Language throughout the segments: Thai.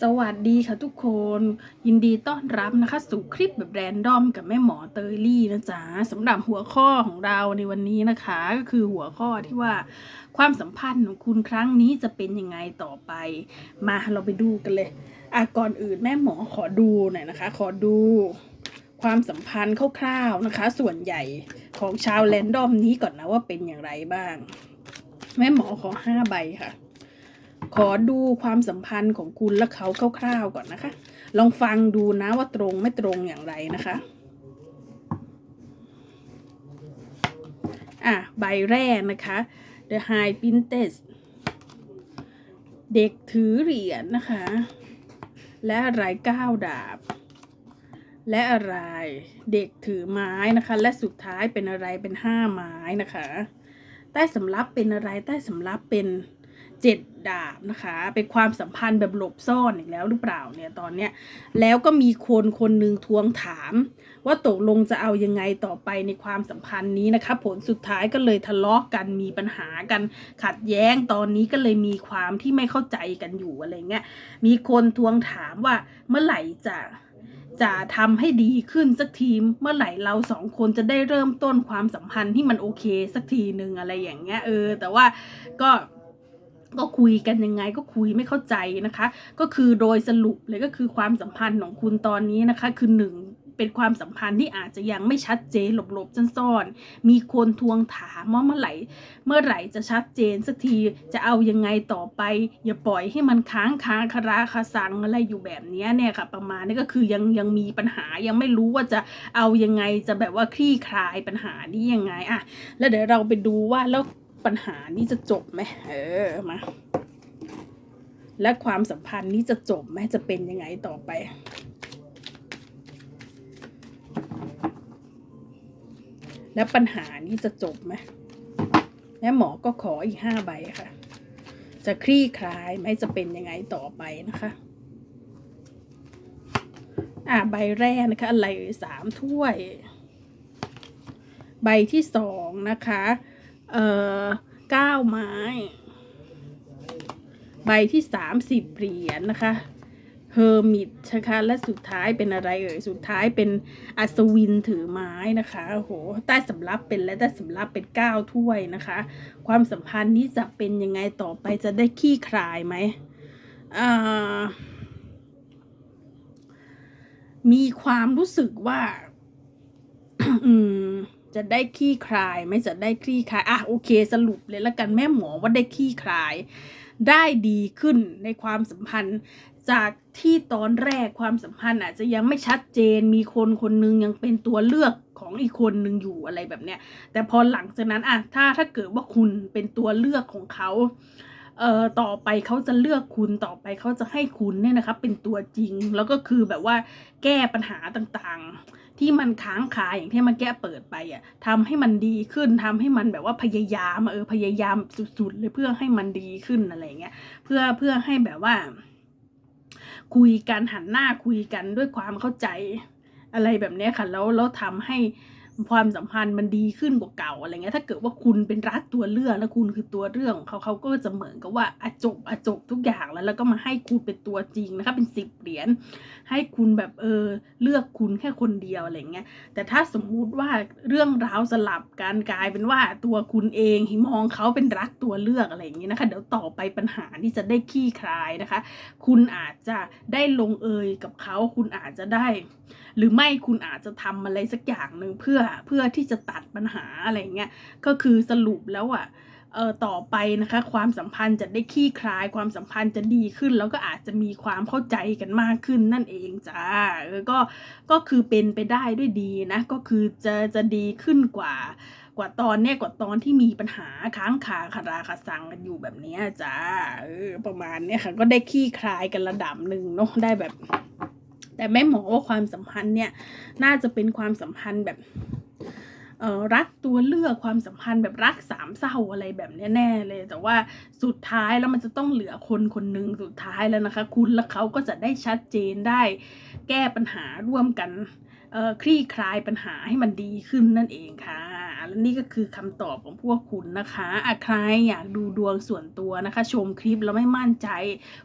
สวัสดีค่ะทุกคน ยินดีต้อนรับนะคะ สู่คลิปแบบแรนดอมกับแม่หมอเตยลี่นะจ๊ะสำหรับหัวข้อของเราในวันนี้นะคะ ก็คือหัวข้อที่ว่า ความสัมพันธ์ของคุณครั้งนี้จะเป็นยังไงต่อไป มาเราไปดูกันเลยอะก่อนอื่นแม่หมอขอดูหน่อยนะคะ ขอดูความสัมพันธ์คร่าวๆนะคะ ส่วนใหญ่ของชาวแรนดอมนี้ก่อนนะว่าเป็นอย่างไรบ้าง แม่หมอขอห้าใบค่ะ ขอดูความสัมพันธ์ของคุณและเขาคร่าวๆก่อนนะคะ ลองฟังดูนะว่าตรงไม่ตรงอย่างไรนะคะอะใบแรกนะคะ The High Princess เด็กถือเหรียญนะคะ และอะไรก้าวดาบ และอะไรเด็กถือไม้นะคะ และสุดท้ายเป็นอะไรเป็นห้าไม้นะคะ ใต้สำรับเป็นอะไรใต้สำรับเป็น เจ็ดดาบนะคะ เป็นความสัมพันธ์แบบหลบซ่อนอีกแล้วหรือเปล่าเนี่ยตอนเนี้ยแล้วก็มีคนคนหนึ่งทวงถาม ว่าตกลงจะเอายังไงต่อไปในความสัมพันธ์นี้นะคะ ผลสุดท้ายก็เลยทะเลาะกันมีปัญหากันขัดแย้งตอนนี้ก็เลยมีความที่ไม่เข้าใจกันอยู่อะไรเงี้ยมีคนทวงถามว่าเมื่อไหร่จะจะทำให้ดีขึ้นสักทีเมื่อไหร่เราสองคนจะได้เริ่มต้นความสัมพันธ์ที่มันโอเคสักทีหนึ่งอะไรอย่างเงี้ยเออ แต่ว่าก็ ก็คุยกันยังไงก็คุยไม่เข้าใจนะคะ ก็คือโดยสรุปเลยก็คือความสัมพันธ์ของคุณตอนนี้นะคะ คือหนึ่งเป็นความสัมพันธ์ที่อาจจะยังไม่ชัดเจนหลบๆซ่อนๆมีคนทวงถามว่าเมื่อไหร่ เมื่อไหร่จะชัดเจนสักทีจะเอายังไงต่อไป อย่าปล่อยให้มันค้างค้างคาราคาซังอะไรอยู่แบบนี้เนี่ยค่ะ ประมาณนี้ก็คือยังยังมีปัญหายังไม่รู้ว่าจะเอายังไงจะแบบว่าคลี่คลายปัญหานี้ยังไงอะแล้วเดี๋ยวเราไปดูว่าแล้ว ปัญหานี้จะจบไหมเออมาและความสัมพันธ์นี้จะจบไหมจะเป็นยังไงต่อไป และปัญหานี้จะจบไหมและหมอก็ขออีกห้าใบค่ะ จะคลี่คลายไหมจะเป็นยังไงต่อไปนะคะอ่าใบแรกนะคะอะไรสามถ้วย ใบที่สองนะคะ เอ่อเก้าไม้ ใบที่สามสิบเหรียญนะคะเฮอร์มิตนะคะและสุดท้ายเป็นอะไรเอ่ยสุดท้ายเป็นอัศวินถือไม้นะคะโอ้โหใต้สำรับเป็นและใต้สำรับเป็นเก้าถ้วยนะคะ ความสัมพันธ์นี้จะเป็นยังไงต่อไปจะได้ขี้คลายไหมอ่ามีความรู้สึกว่า อืม จะได้ขี้คลายไม่จะได้คลี่คลายอะโอเค สรุปเลยละกันแม่หมอว่าได้ขี้คลาย ได้ดีขึ้นในความสัมพันธ์จากที่ตอนแรกความสัมพันธ์อาจจะยังไม่ชัดเจนมีคนคนหนึงยังเป็นตัวเลือกของอีกคนหนึ่งอยู่อะไรแบบเนี้ยแต่พอหลังจากนั้นอะถ้าถ้าเกิดว่าคุณเป็นตัวเลือกของเขา เอ่อต่อไปเขาจะเลือกคุณต่อไปเขาจะให้คุณเนี่ยนะคะเป็นตัวจริง แล้วก็คือแบบว่าแก้ปัญหาต่างๆ ที่มันค้างคาอย่างที่เมาแก้เปิดไปอะทำให้มันดีขึ้นทำให้มันแบบว่าพยายามเออพยายามสุดๆเลยเพื่อให้มันดีขึ้นอะไรเงี้ยเพื่อเพื่อให้แบบว่า คุยกันหันหน้าคุยกันด้วยความเข้าใจอะไรแบบนี้ค่ะแล้วแล้วทำให้ ความสัมพันธ์มันดีขึ้นกว่าเก่าอะไรเงี้ยถ้าเกิดว่าคุณเป็นรักตัวเลือกแล้วคุณคือตัวเรื่องของเขาเขาก็จะเหมือนกับว่าอะจบอะจบทุกอย่างแล้วแล้วก็มาให้คุณเป็นตัวจริงนะคะเป็นสิบเหรียญให้คุณแบบเออเลือกคุณแค่คนเดียวอะไรเงี้ยแต่ถ้าสมมุติว่าเรื่องราวสลับการกลายเป็นว่าตัวคุณเองมองเขาเป็นรักตัวเลือกอะไรอย่างนี้นะคะเดี๋ยวต่อไปปัญหาที่จะได้ขี้คลายนะคะ คุณอาจจะได้ลงเอยกับเขา คุณอาจจะได้ หรือไม่คุณอาจจะทำอะไรสักอย่างหนึ่งเพื่อเพื่อที่จะตัดปัญหาอะไรเงี้ยก็คือสรุปแล้วอะเอ่อต่อไปนะคะ ความสัมพันธ์จะได้คลี่คลาย ความสัมพันธ์จะดีขึ้น แล้วก็อาจจะมีความเข้าใจกันมากขึ้นนั่นเองจ้าเออก็ก็คือเป็นไปได้ด้วยดีนะ ก็คือจะจะดีขึ้นกว่ากว่าตอนเนี้ยกว่าตอนที่มีปัญหาค้างคาคาราคาซังกันอยู่แบบนี้จ้าเออประมาณเนี้ยค่ะ ก็ได้คลี่คลายกันระดับหนึ่งเนาะได้แบบ แต่แม่หมอว่าความสัมพันธ์เนี่ย น่าจะเป็นความสัมพันธ์แบบ ออรักตัวเลือกความสัมพันธ์แบบรักสามเศร้าอะไรแบบนี้แน่เลย แต่ว่าสุดท้ายแล้วมันจะต้องเหลือคนคนหนึ่งสุดท้ายแล้วนะคะ คุณและเขาก็จะได้ชัดเจนได้ แก้ปัญหาร่วมกันคลี่คลายปัญหาให้มันดีขึ้นนั่นเองค่ะ และนี่ก็คือคำตอบของพวกคุณนะคะอะใครอยากดูดวงส่วนตัวนะคะ ชมคลิปแล้วไม่มั่นใจ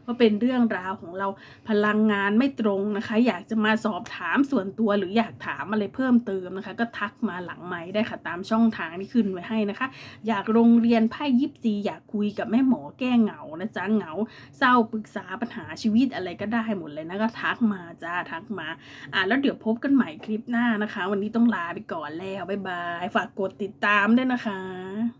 ว่าเป็นเรื่องราวของเราพลังงานไม่ตรงนะคะ อยากจะมาสอบถามส่วนตัวหรืออยากถามอะไรเพิ่มเติมนะคะ ก็ทักมาหลังไม้ได้ค่ะตามช่องทางที่ขึ้นไว้ให้นะคะ อยากโรงเรียนไพ่ยิปซีอยากคุยกับแม่หมอแก้เหงานะจ๊ะเหงา เศร้าปรึกษาปัญหาชีวิตอะไรก็ได้หมดเลยนะก็ทักมาจ้าทักมาอะแล้วเดี๋ยวพบกันใหม่คลิปหน้านะคะ วันนี้ต้องลาไปก่อนแล้วบ๊ายบายฝากกดดติดตามด้วยนะคะ